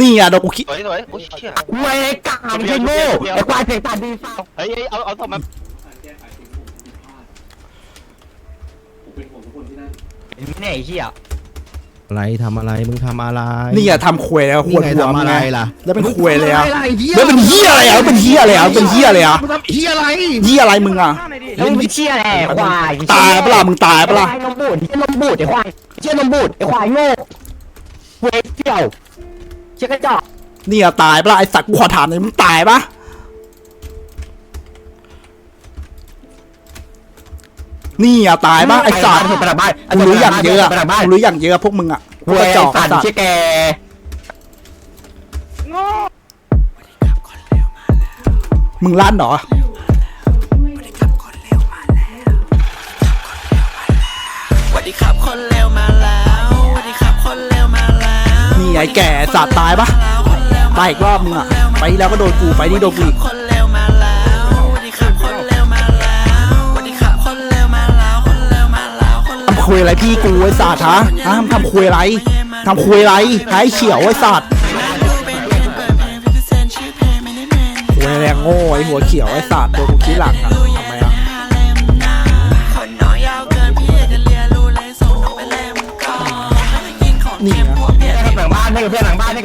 นี่อะโดนกูคิดสวยสวยโอ้ยเชี่ยกูไอ้กาไม่ใช่โง่ไอ้ควายเสียงตัดดีสัสเฮ้ยเฮ้ยเอาเอาศพมาเห็นไหมเนี่ยไอ้เหี้ยอะไรทำอะไรมึงทำอะไรนี่อะทำควยแล้วคนี่วรไงหัวทำมึงอะไรไงล่ะแล้วเป็นควยเลยอะอะไรเหี้ยแล้วเป็นเฮียอะไรอะแล้วเป็นเฮียอะไรอะเป็นเฮียอะไรอะมึงทำเหี้ยอะไรเฮียอะไรมึงอะแล้วมึงไปเชี่ยแหละควายตายปะล่ะมึงตายปะล่ะไอ้นมบูดไอ้นมบูดไอ้ควายเชี่ยนมบูดไอ้ควายโง่เวทเกี่ยว เชี่ยกระจอกนี่อะตายปะล่ะไอสัตว์กูขอถามหน่อยมึงตายปะนี่อะตายปะไอสัตว์ไปหลังบ้านกูรู้อย่างเยอะอะไปหลังบ้านกูรู้อย่างเยอะพวกมึงอะพกูวกกไอ้ระจอกสัไอ้ตว์สัตว์เชี่ยแกมึงลั่นเหรอ ไอ้แก่สัตว์ตายปะตายอีกรอบมึงอะไปที่แล้วก็โดนกูไปนี่โดนกูอีกคนเร็วมาแล้วสวัสดีครับคนเร็วมาแล้วสวัสดีครับคนเร็วมาแล้วคนเร็วมาแล้วคนเร็วทำคุยอะไรพี่กูไอ้สัตว์ฮะฮะทำคุยอะไรทำคุยอะไรไอ้เขียวไอ้สัตว์ดูเป็นเพลงเปิดเพลงพิเศษชื่อเพลงไม่ได้เมนคุยแรงโง่ไอ้หัวเขียวไอ้สัตว์โดนกูขี้หลังอะ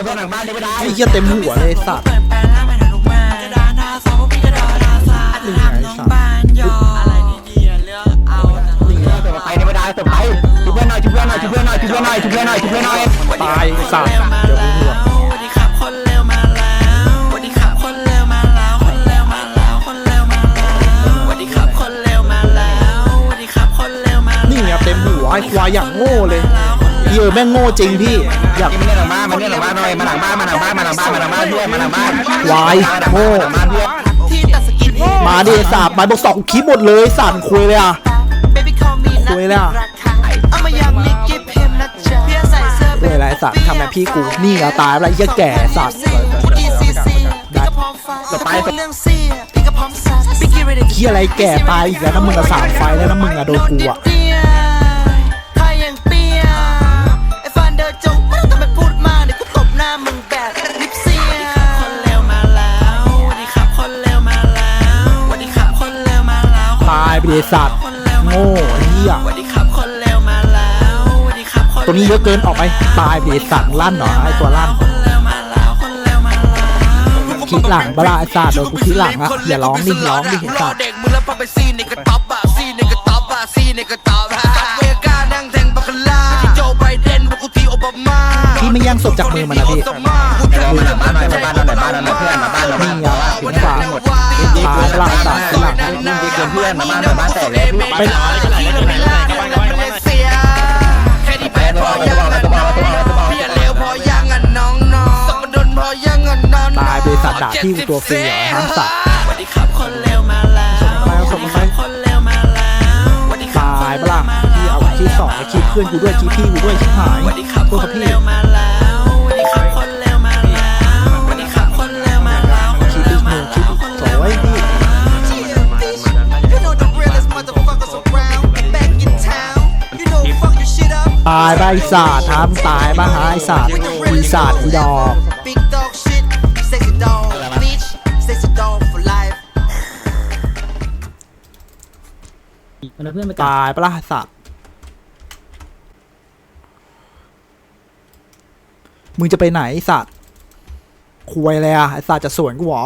เพื่อนหลังบ้านนี่กับเพื่อนหลังบ้านนี่ไม่ได้ไอ้เหี้ยเต็มหัวเลยไอ้สัตว์เปิดแปลงแล้วไม่ได้ลูกแม่กระดานหน้าซอฟพี่กระดานหน้าซาอาจจะทำน้องบ้านยออะไรดีๆเลือกเอาแต่เราเลือกเติมไปนี่ไม่ได้เติมไปชุบเพื่อนหน่อยชุบเพื่อนหน่อยชุบเพื่อนหน่อยชุบเพื่อนหน่อยชุบเพื่อนหน่อยชุบเพื่อนหน่อยตายไอ้สัตว์เดี๋ยวกูหัวสวัสดีครับคนเร็วมาแล้วสวัสดีครับคนเร็วมาแล้วคนเร็วมาแล้วคนเร็วมาแล้วสวัสดีครับคนเร็วมาแล้วสวัสดีครับคนเร็วมาแล้วนี่ไงเต็มหัวไอ้ควายอย่างโง่เลย เยอะแม่งโง่จริงพี่อยากมาเล่นหลังบ้านมาเล่นหลังบ้านหน่อยมาหลังบ้านมาหลังบ้านมาหลังบ้านมาหลังบ้านเพื่อนมาหลังบ้านควายโง่หลังบ้านเพื่อนที่ตัดสกินเฮดมาดิไอ้สัตว์มาบอกสองคลิปหมดเลยสั่นคุยเลยอะ Baby call me คุยเลยอะเอามายังนิกกี้พิมพ์นะจ๊ะเพียใส่เสื้อคุยอะไรไอ้สัตว์ทำแบบพี่กูนี่อะตายอะไรเหี้ยแก่สัตว์พี่ก็พร้อมฟังเรื่องเสียพี่ก็พร้อมซัดพี่กี่ ready เหี้ยอะไรแก่ตายอีกแล้วนะมึงอะสามไฟแล้วนะมึงอะโดนกูอะายไปดิสัตว์โง่ไอ้เหี้ยสวัสดีครับคนเร็วมาแล้วสวัสดีครับคนตัวนี้เยอะเกินออกไปตายไปดิสัตว์ลั่นเหรอไอ้ตัวลั่นคนเร็วมาแล้วคนเร็วมาแล้วคิดหลังบลาไอ้สัตว์โดนกูคิดหลังอะอย่าร้องดิร้องดิรสัอตว์เด็กมึงแล้วพอไปซีในกระต๊อบอะซีในกระต๊อบอะซีในกระต๊อบอะกัดเวกานั่งแทงบัคคาร่าที่โจไบเดนบุกุตีโอบามาพี่ไม่ย่างศพจากมือมันนะพี่มาหลังบ้านหน่อยมาบ้านหน่อยมาบ้านหน่อยเพื่อนมาบ้านหน่อยนี่อะถึงฝ่าหมด ตายบลาไอ้สัตว์ที่หลังยิ่เกินเพื่อนมาบ้านหน่อยบ้านแตกแล้วเป็นแค่นี้แพ้พอยังอะน้องๆพี่อย่าเลวพอยังอะน้องๆสักกระดนพอยังอะน้องตายไปสัตว์ด่าพี่ตัวฟรีเหรอห้ามสัตว์สวัสดีครับคนเร็วมาแล้วส่งมาส่งมาคนเร็วมาแล้วตายบลาพี่เอาคลิปสองไอ้คลิปเพื่อนกูด้วยคลิปพี่กูด้วยคลิปหายวัสดีครับคกับนพี่ ตายไปไอ้สัตว์ทำตายบ้าหาไอ้สัตว์อีสัตว์อีดอก Big dog shit. Sexy dog, bitch. Sexy dog for life. ตายปะล่ะสัตว์มึงจะไปไหนไอ้สัตว์คุยเลยอะไอ้สัตว์จะสวนกูเหรอ